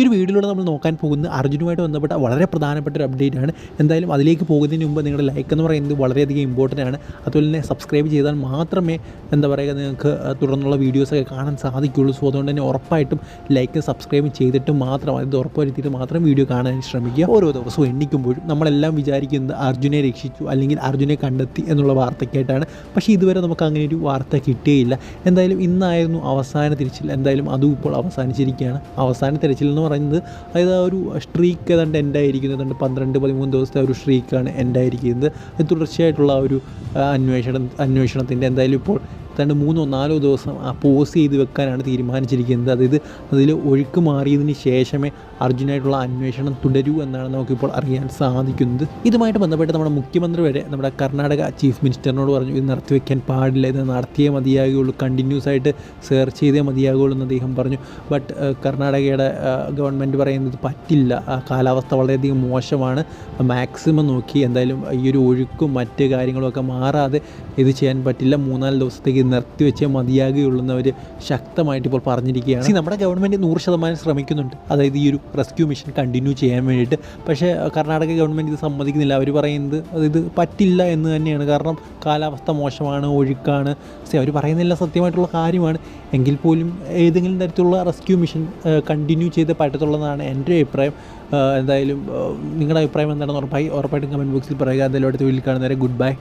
ഈ ഒരു വീഡിയോയിലൂടെ നമ്മൾ നോക്കാൻ പോകുന്നത് അർജുനുമായിട്ട് ബന്ധപ്പെട്ട വളരെ പ്രധാനപ്പെട്ട ഒരു അപ്ഡേറ്റ് ആണ്. എന്തായാലും അതിലേക്ക് പോകുന്നതിന് മുമ്പ് നിങ്ങളുടെ ലൈക്ക് എന്ന് പറയുന്നത് വളരെയധികം ഇമ്പോർട്ടന്റ് ആണ്. അതുപോലെ തന്നെ സബ്സ്ക്രൈബ് ചെയ്താൽ മാത്രമേ എന്താ പറയുക നിങ്ങൾക്ക് തുടർന്നുള്ള വീഡിയോസൊക്കെ കാണാൻ സാധിക്കുകയുള്ളൂ. സോ അതുകൊണ്ട് തന്നെ ഉറപ്പായിട്ടും ലൈക്ക് സബ്സ്ക്രൈബ് ചെയ്തിട്ട് മാത്രം അത് ഉറപ്പുവരുത്തിയിട്ട് മാത്രം വീഡിയോ കാണാൻ ശ്രമിക്കുക. ഓരോ ദിവസവും എണ്ണിക്കുമ്പോഴും നമ്മളെല്ലാം വിചാരിക്കുന്നത് അർജുനെ രക്ഷിച്ചു അല്ലെങ്കിൽ അർജുനെ കണ്ടെത്തി എന്നുള്ള വാർത്തയ്ക്കായിട്ടാണ്. പക്ഷേ ഇതുവരെ നമുക്ക് അങ്ങനെ ഒരു വാർത്ത കിട്ടിയില്ല. എന്തായാലും ഇന്നായിരുന്നു അവസാന തിരച്ചിൽ. എന്തായാലും അതും ഇപ്പോൾ അവസാനിച്ചിരിക്കുകയാണ്. അവസാന തിരച്ചിൽ എന്ന് പറയുന്നത്. അതായത് ആ ഒരു സ്ട്രീക്ക് ഏതാണ്ട് എൻഡായിരിക്കുന്നത് ഏതാണ്ട് പന്ത്രണ്ട് പതിമൂന്ന് ദിവസത്തെ ഒരു സ്ട്രീക്കാണ് എൻഡായിരിക്കുന്നത് അത് തുടർച്ചയായിട്ടുള്ള ആ ഒരു അന്വേഷണം അന്വേഷണത്തിന്റെ എന്തായാലും ഇപ്പോൾ ഏതാണ്ട് മൂന്നോ നാലോ ദിവസം ആ പോസ് ചെയ്ത് വെക്കാനാണ് തീരുമാനിച്ചിരിക്കുന്നത്. അതായത് അതിൽ ഒഴുക്ക് മാറിയതിന് ശേഷമേ അർജുനായിട്ടുള്ള അന്വേഷണം തുടരൂ എന്നാണ് നമുക്കിപ്പോൾ അറിയാൻ സാധിക്കുന്നത്. ഇതുമായിട്ട് ബന്ധപ്പെട്ട് നമ്മുടെ മുഖ്യമന്ത്രി വരെ നമ്മുടെ കർണാടക ചീഫ് മിനിസ്റ്ററിനോട് പറഞ്ഞു ഇത് നടത്തിവെക്കാൻ പാടില്ല. ഇത് നടത്തിയേ മതിയാകുകയുള്ളൂ. കണ്ടിന്യൂസ് ആയിട്ട് സെർച്ച് ചെയ്തേ മതിയാകുകയുള്ളൂ എന്ന് അദ്ദേഹം പറഞ്ഞു. ബട്ട് കർണാടകയുടെ ഗവൺമെന്റ് പറയുന്നത് പറ്റില്ല. കാലാവസ്ഥ വളരെയധികം മോശമാണ്. മാക്സിമം നോക്കി എന്തായാലും ഈ ഒരു ഒഴുക്കും മറ്റ് കാര്യങ്ങളുമൊക്കെ മാറാതെ ഇത് ചെയ്യാൻ പറ്റില്ല. മൂന്നാൽ ദിവസത്തേക്ക് നിർത്തിവെച്ചേ നിർത്തി എന്ന് അവർ ശക്തമായിട്ട് ഇപ്പോൾ പറഞ്ഞിരിക്കുകയാണ്. സി നമ്മുടെ ഗവൺമെന്റ് നൂറ് ശതമാനം ശ്രമിക്കുന്നുണ്ട്. അതായത് ഈ ഒരു റെസ്ക്യൂ മിഷൻ കണ്ടിന്യൂ ചെയ്യാൻ വേണ്ടിയിട്ട്. പക്ഷേ കർണാടക ഗവൺമെന്റ് ഇത് സമ്മതിക്കുന്നില്ല. അവർ പറയുന്നത് ഇത് പറ്റില്ല എന്ന് തന്നെയാണ്. കാരണം കാലാവസ്ഥ മോശമാണ് ഒഴുക്കാണ്. അവർ പറയുന്നില്ല സത്യമായിട്ടുള്ള കാര്യമാണ്. എങ്കിൽ പോലും ഏതെങ്കിലും തരത്തിലുള്ള റെസ്ക്യൂ മിഷൻ കണ്ടിന്യൂ ചെയ്ത് പറ്റത്തുള്ളതാണ് എന്റെ അഭിപ്രായം. എന്തായാലും നിങ്ങളുടെ അഭിപ്രായം എന്താണെന്ന് ഉറപ്പായി ഉറപ്പായിട്ടും കമന്റ് ബോക്സിൽ പറയുക. എന്തായാലും അടുത്ത വീട്ടിൽ കാണുന്നവരെ ഗുഡ് ബൈ.